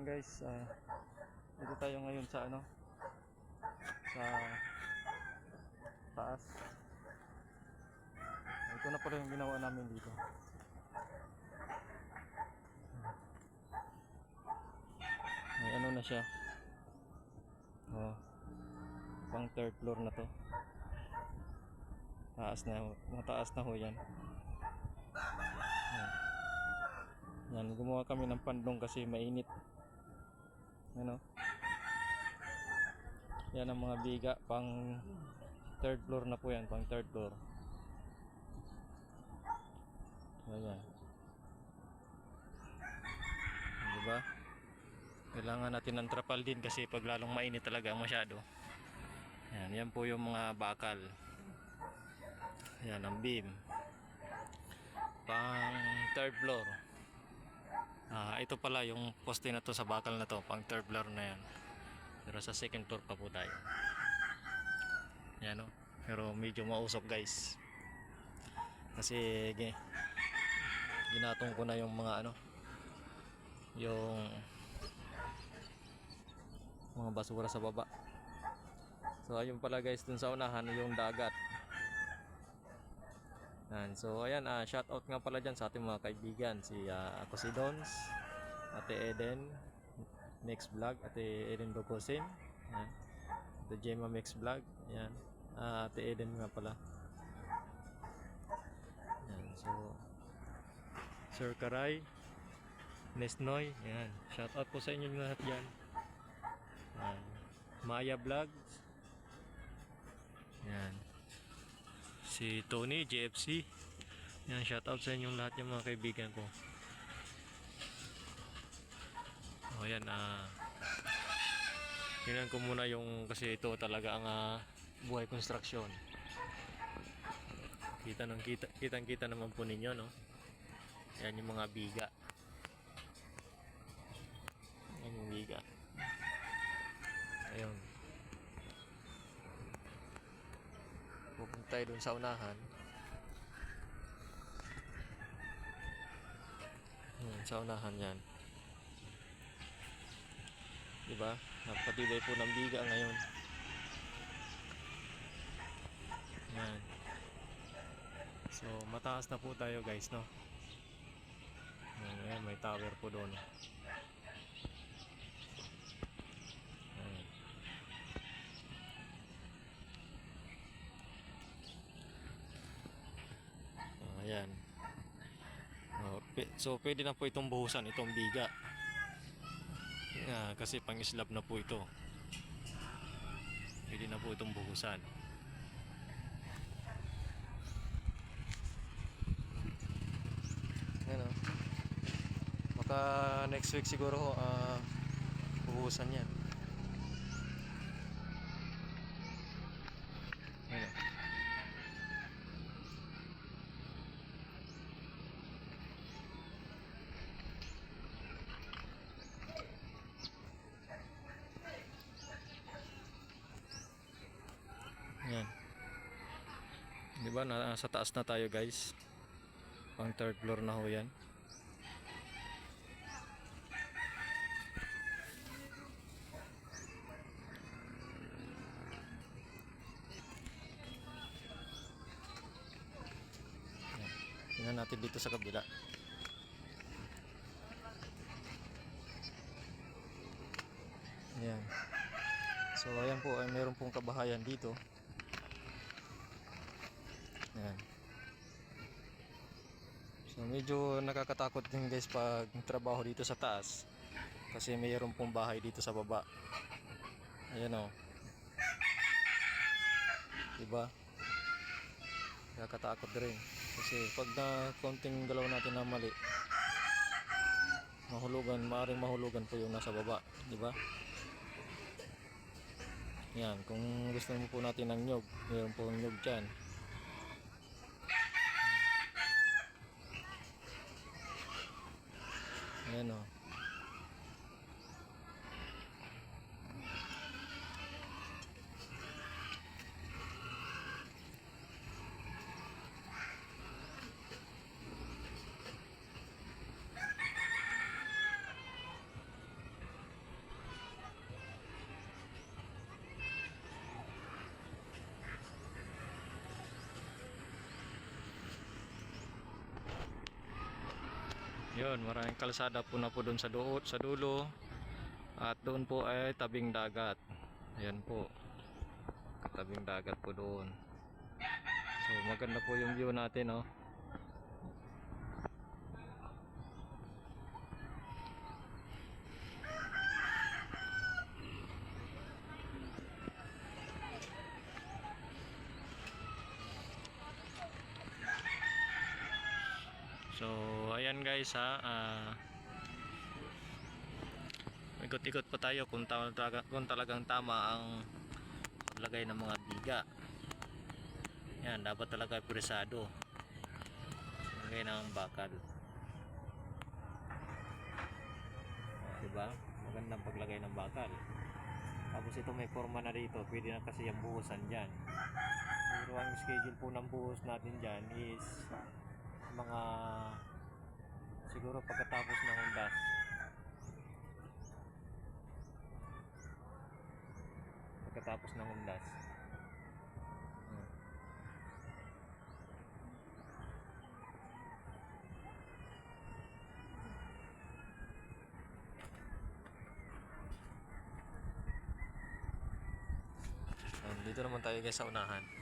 ayan guys, ah, dito tayo ngayon sa ano, sa taas. Ito na pala yung ginawa namin dito. May ano na siya. Oh, pang third floor na to. Taas na, mataas na ho. Yan. Yan, gumawa kami ng pandong kasi mainit. Ano? Yan ang mga biga pang third floor na po yan, pang third floor. Ayan. Diba? Kailangan natin ng trapal din kasi pag lalong mainit talaga masyado. Yan, yan po yung mga bakal. Yan ang beam. Pang third floor. Ah, ito pala yung poste na to sa bakal na to, pang third floor na yan. Pero sa second floor pa po tayo. Yan o. Pero medyo mausok guys. Kasi gi- ginatong ko na yung mga ano yung mga basura sa baba. So ayun pala guys dun sa unahan yung dagat. Yan. So ayan, ah shout out nga pala dyan sa ating mga kaibigan. Si ah, ako si Dons, Ate Eden, Next Vlog, Ate Eden Dokosin. Yan. Ate Gemma Mix Vlog. Yan. Ah, Ate Eden nga pala. Yan. So Sir Karay, Nesnoy, yan. Shout out po sa inyo lahat yan. Yan. Maya Vlogs. Yan si Tony JFC yan shout out sa inyong lahat yung mga kaibigan ko. O yan ah. Tingnan ko muna yung kasi ito talaga ang ah, buhay construction kita ng kita kitang kita naman po ninyo no? Yan yung mga biga yan yung biga ayun pupunta tayo dun sa unahan. Yan, sa unahan yan. Diba? Napatibay po ng biga ngayon. Yan. So mataas na po tayo guys no? Yan, yan, may tower po doon so pwede na po itong buhusan itong biga. Ah, kasi pang slab na po ito. Pwede na po itong buhusan. Ayan oh. Baka next week siguro ah buhusan yan. Ayan oh. Yan. Ba? Nasa taas na tayo guys. Pang third floor na ho. Yan. Tingnan natin dito sa kabila. Ayan. So ayan po ay meron pong kabahayan dito. Ayan. So medyo nakakatakot din guys pag trabaho dito sa taas. Kasi mayroon pong bahay dito sa baba. Ayan o. Diba? Nakakatakot rin. Kasi pag na konting galaw natin na mali, mahulugan, maaaring mahulugan po yung nasa baba. Diba? Yan, kung gusto mo po natin ng nyog, mayroon po nyog dyan. Ayan o. Yun, maraming kalsada po na po doon sa duot, sa dulo. At doon po ay tabing dagat. Ayan po. Tabing dagat po doon. So maganda po yung view natin, oh. So, ayan guys ha. ah, ikot-ikot pa tayo kung, ta- kung talagang tama ang paglagay ng mga biga. Yan, dapat talaga purisado. Lagay ng bakal. Diba? Magandang paglagay ng bakal. Tapos ito may forma na dito. Pwede na kasi yung buhusan dyan. Pero ang schedule po ng buhos natin dyan is mga siguro pagkatapos ng undas pagkatapos ng undas Hmm. Dito naman tayo guys sa unahan